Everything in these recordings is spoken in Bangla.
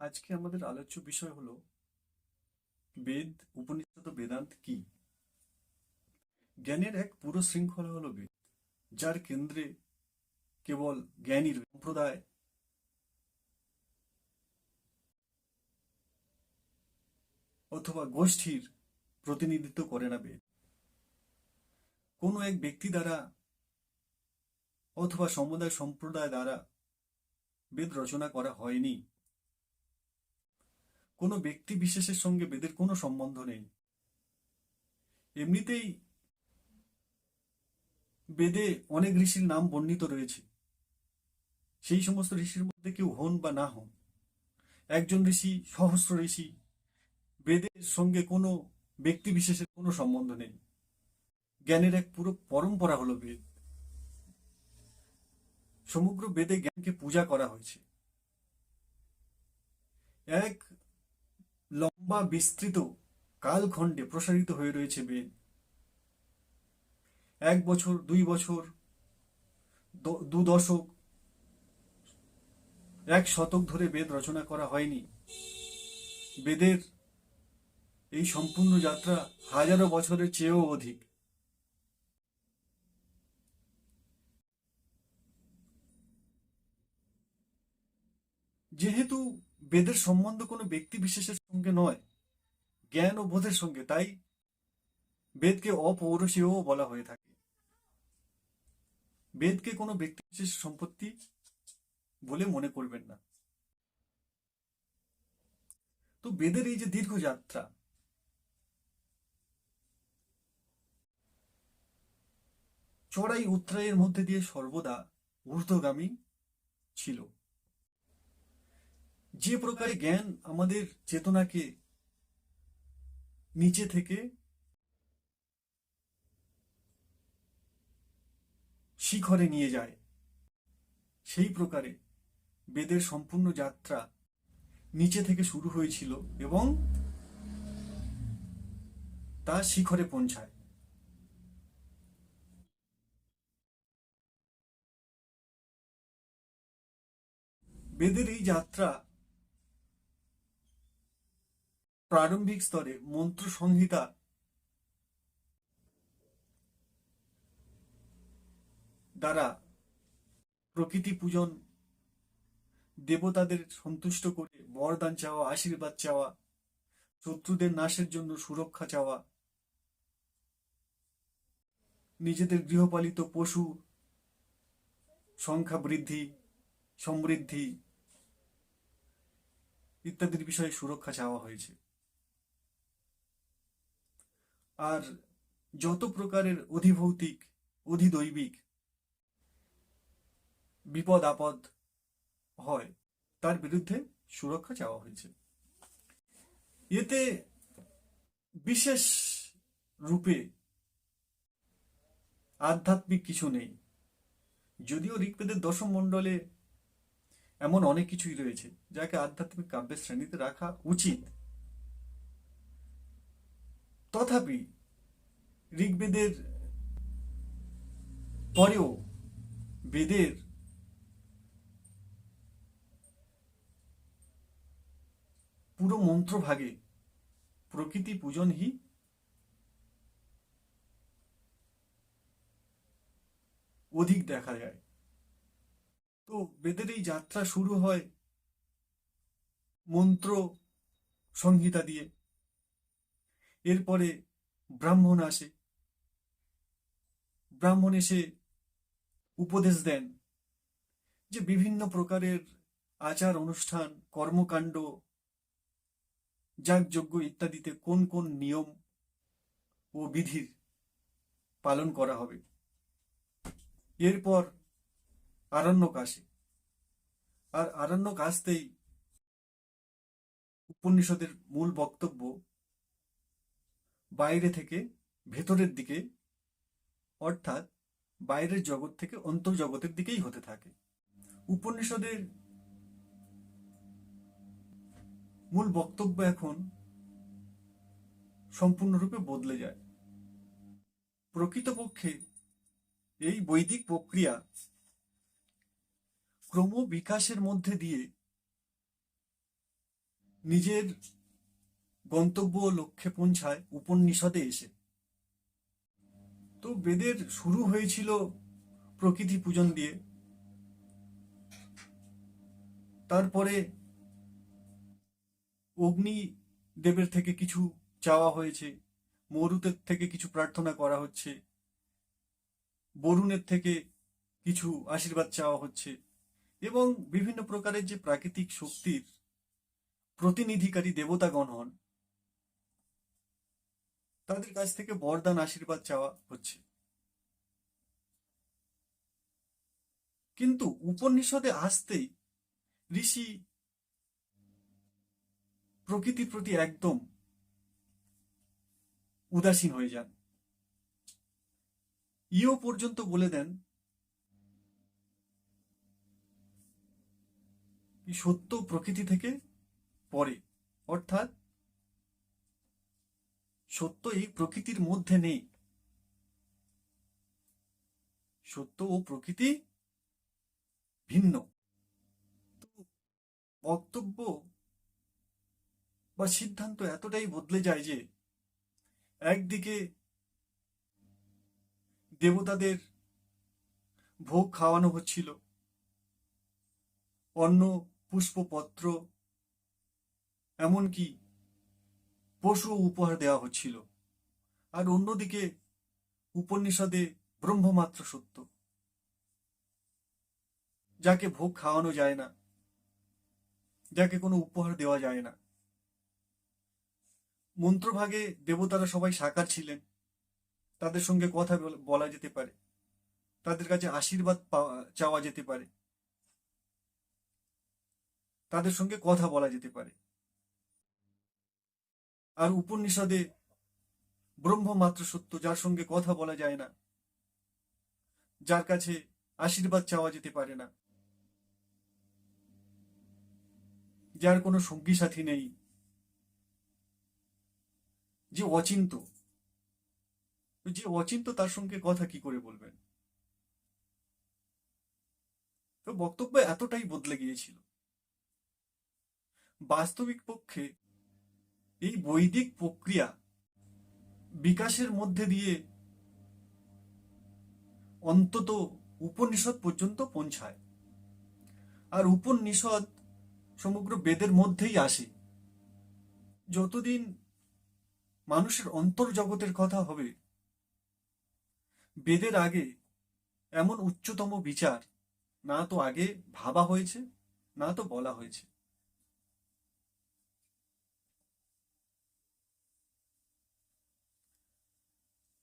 আজকে আমাদের আলোচ্য বিষয় হলো বেদ, উপনিষদ বেদান্ত কি? জ্ঞানের এক পুরো শৃঙ্খলা হলো বেদ, যার কেন্দ্রে কেবল জ্ঞানীর সম্প্রদায় অথবা গোষ্ঠীর প্রতিনিধিত্ব করে না বেদ। কোনো এক ব্যক্তি দ্বারা অথবা সমুদায় সম্প্রদায় দ্বারা বেদ রচনা করা হয়নি। কোনো ব্যক্তি বিশেষের সঙ্গে বেদের কোনো সম্বন্ধ নেই। এমনিতেই বেদে অনেক ঋষির নাম বর্ণিত রয়েছে। সেই সমস্ত ঋষির মধ্যে কেউ হন বা না হন। একজন ঋষি, সহস্র ঋষি, বেদের সঙ্গে কোনো ব্যক্তি বিশেষের কোনো সম্বন্ধ নেই। জ্ঞানের এক পুরো পরম্পরা হলো বেদ। সমগ্র বেদে জ্ঞানকে পূজা করা হয়েছে। এক লম্বা বিস্তৃত কালখণ্ডে প্রসারিত হয়ে রয়েছে বেদ। এক বছর, দুই বছর, দ- দশক, এক শতক ধরে বেদ রচনা করা হয়নি। বেদের এই সম্পূর্ণ যাত্রা হাজারো বছরের চেয়েও অধিক। যেহেতু বেদের সম্বন্ধ কোনো ব্যক্তি বিশেষের সঙ্গে নয়, জ্ঞান ও বোধের সঙ্গে, তাই বেদকে অপৌরসীয় বলা হয়ে থাকে। বেদকে কোনো ব্যক্তি বিশেষ সম্পত্তি বলে মনে করবেন না। তো বেদের এই যে দীর্ঘ যাত্রা, চড়াই উত্তরায়ের মধ্যে দিয়ে সর্বদা ঊর্ধ্বগামী ছিল। যে প্রকারে জ্ঞান আমাদের চেতনাকে নিচে থেকে শিখরে নিয়ে যায়, সেই প্রকারে বেদের সম্পূর্ণ যাত্রা নিচে থেকে শুরু হয়েছিল এবং তা শিখরে পৌঁছায়। বেদের এই যাত্রা প্রারম্ভিক স্তরে মন্ত্র সংহিতা দ্বারা প্রকৃতি পূজন, দেবতাদের সন্তুষ্ট করে বরদান চাওয়া, আশীর্বাদ চাওয়া, শত্রুদের নাশের জন্য সুরক্ষা চাওয়া, নিজেদের গৃহপালিত পশু সংখ্যা বৃদ্ধি, সমৃদ্ধি ইত্যাদির বিষয়ে সুরক্ষা চাওয়া হয়েছে। আর যত প্রকারের অধিভৌতিক, অধিদৈবিক বিপদ আপদ হয়, তার বিরুদ্ধে সুরক্ষা চাওয়া হয়েছে। এতে বিশেষ রূপে আধ্যাত্মিক কিছু নেই। যদিও ঋগ্বেদের দশম মণ্ডলে এমন অনেক কিছুই রয়েছে, যাকে আধ্যাত্মিক কাব্যের শ্রেণীতে রাখা উচিত। তথাপি ঋগ্বেদের পরেও বেদের পুরো মন্ত্রভাগে প্রকৃতি পূজনই অধিক দেখা যায়। তো বেদের এই যাত্রা শুরু হয় মন্ত্র সংহিতা দিয়ে। এরপরে ব্রাহ্মণ আসে। ব্রাহ্মণ এসে উপদেশ দেন যে বিভিন্ন প্রকারের আচার, অনুষ্ঠান, কর্মকাণ্ড, যাগযজ্ঞ ইত্যাদিতে কোন কোন নিয়ম ও বিধির পালন করা হবে। এরপর আরণ্যক আসে। আর আরণ্যক আসতেই উপনিষদের মূল বক্তব্য বাইরে থেকে ভেতরের দিকে, অর্থাৎ বাইরের জগৎ থেকে অন্তর্জগতের দিকেই হতে থাকে। উপনিষদের মূল বক্তব্য এখন সম্পূর্ণরূপে বদলে যায়। প্রকৃতপক্ষে এই বৈদিক প্রক্রিয়া ক্রম বিকাশের মধ্যে দিয়ে নিজের গন্তব্য ও লক্ষ্যে পৌঁছায় উপনিষদে এসে। তো বেদের শুরু হয়েছিল প্রকৃতি পূজন দিয়ে। তারপরে অগ্নি দেবের থেকে কিছু চাওয়া হয়েছে, মরুতের থেকে কিছু প্রার্থনা করা হচ্ছে, বরুণের থেকে কিছু আশীর্বাদ চাওয়া হচ্ছে এবং বিভিন্ন প্রকারের যে প্রাকৃতিক শক্তির প্রতিনিধিকারী দেবতাগণ হন। তাদের কাছ থেকে বরদান, আশীর্বাদ চাওয়া হচ্ছে। কিন্তু উপনিষদে আসতেই ঋষি প্রকৃতির প্রতি একদম উদাসীন হয়ে যান। ইও পর্যন্ত বলে দেন সত্য প্রকৃতি থেকে পরে? অর্থাৎ সত্য এই প্রকৃতির মধ্যে নেই। সত্য ও প্রকৃতি ভিন্ন। বক্তব্য বা সিদ্ধান্ত এতটাই বদলে যায় যে একদিকে দেবতাদের ভোগ খাওয়ানো হচ্ছিল, অন্ন, পুষ্পপত্র, এমনকি পশু উপহার দেওয়া হচ্ছিল। আর অন্যদিকে উপনিষদে ব্রহ্মমাত্র সত্য। যাকে ভোগ খাওয়ানো যায় না, যাকে কোনো উপহার দেওয়া যায় না। মন্ত্রভাগে দেবতারা সবাই সাকার ছিলেন। তাদের সঙ্গে কথা বল- যেতে পারে। তাদের কাছে আশীর্বাদ চাওয়া যেতে পারে। তাদের সঙ্গে কথা বলা যেতে পারে। আর উপনিষদে ব্রহ্ম মাত্র সত্য যার সঙ্গে কথা বলা যায় না। যার কাছে আশীর্বাদ চাওয়া যেতে পারে না। যার কোনো সঙ্গী সাথী নেই। যে অচিন্ত যে অচিন্ত তার সঙ্গে কথা কি করে বলবেন? তো বক্তব্য এতটাই বদলে গিয়েছিল। বাস্তবিক পক্ষে এই বৈদিক প্রক্রিয়া বিকাশের মধ্যে দিয়ে অন্তত উপনিষদ পর্যন্ত পৌঁছায়। আর উপনিষদ সমগ্র বেদের মধ্যেই আসে। যতদিন মানুষের অন্তর্জগতের কথা হবে, বেদের আগে এমন উচ্চতম বিচার না তো আগে ভাবা হয়েছে, না তো বলা হয়েছে।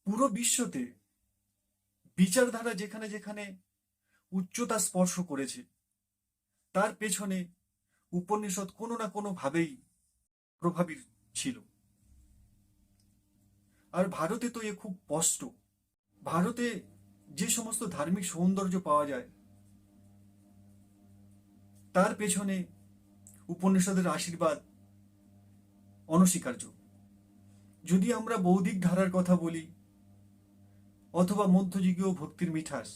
পুরো বিশ্বতে বিচারধারা যেখানে যেখানে উচ্চতা স্পর্শ করেছে, তার পেছনে উপনিষদ কোনো না কোনো ভাবেই প্রভাবী ছিল। আর ভারতে তো এ খুব স্পষ্ট। ভারতে যে সমস্ত ধার্মিক সৌন্দর্য পাওয়া যায়, তার পেছনে উপনিষদের আশীর্বাদ অনস্বীকার্য। যদি আমরা বৌদ্ধিক ধারার কথা বলি অথবা মধ্যযুগীয় ভক্তির মিঠাস।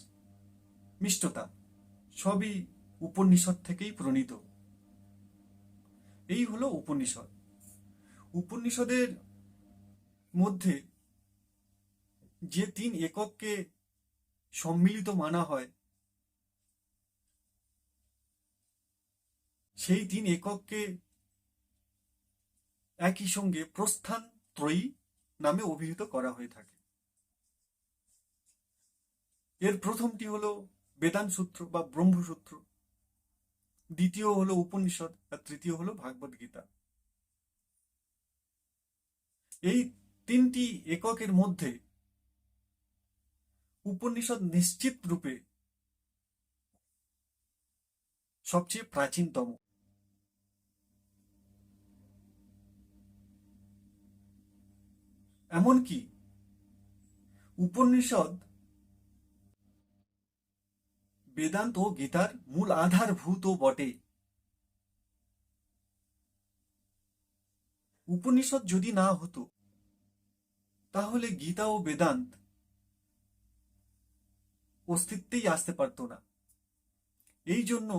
মিষ্টতা সবই উপনিষদ থেকেই প্রণীত। এই হলো উপনিষদ। উপনিষদের মধ্যে যে তিন একককে সম্মিলিত মানা হয়, সেই তিন একককে একই সঙ্গে প্রস্থান ত্রয়ী নামে অভিহিত করা হয়ে থাকে। এর প্রথমটি হলো বেদান্ত সূত্র বা ব্রহ্মসূত্র। দ্বিতীয় হলো উপনিষদ আর তৃতীয় হলো ভাগবত গীতা। এই তিনটি এককের মধ্যে উপনিষদ নিশ্চিত রূপে সবচেয়ে প্রাচীনতম। এমনকি উপনিষদ বেদান্ত গীতার মূল আধারভূত বটে। উপনিষদ যদি না হতো, তাহলে গীতা ও বেদান্ত অস্তিত্বেই আসতে পারতো না। এই জন্য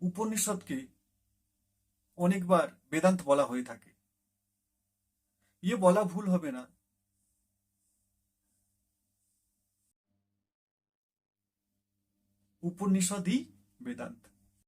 উপনিষদকে অনেকবার বেদান্ত বলা হয়ে থাকে। ইয়ে বলা ভুল হবে না। উপনিষদই বেদান্ত।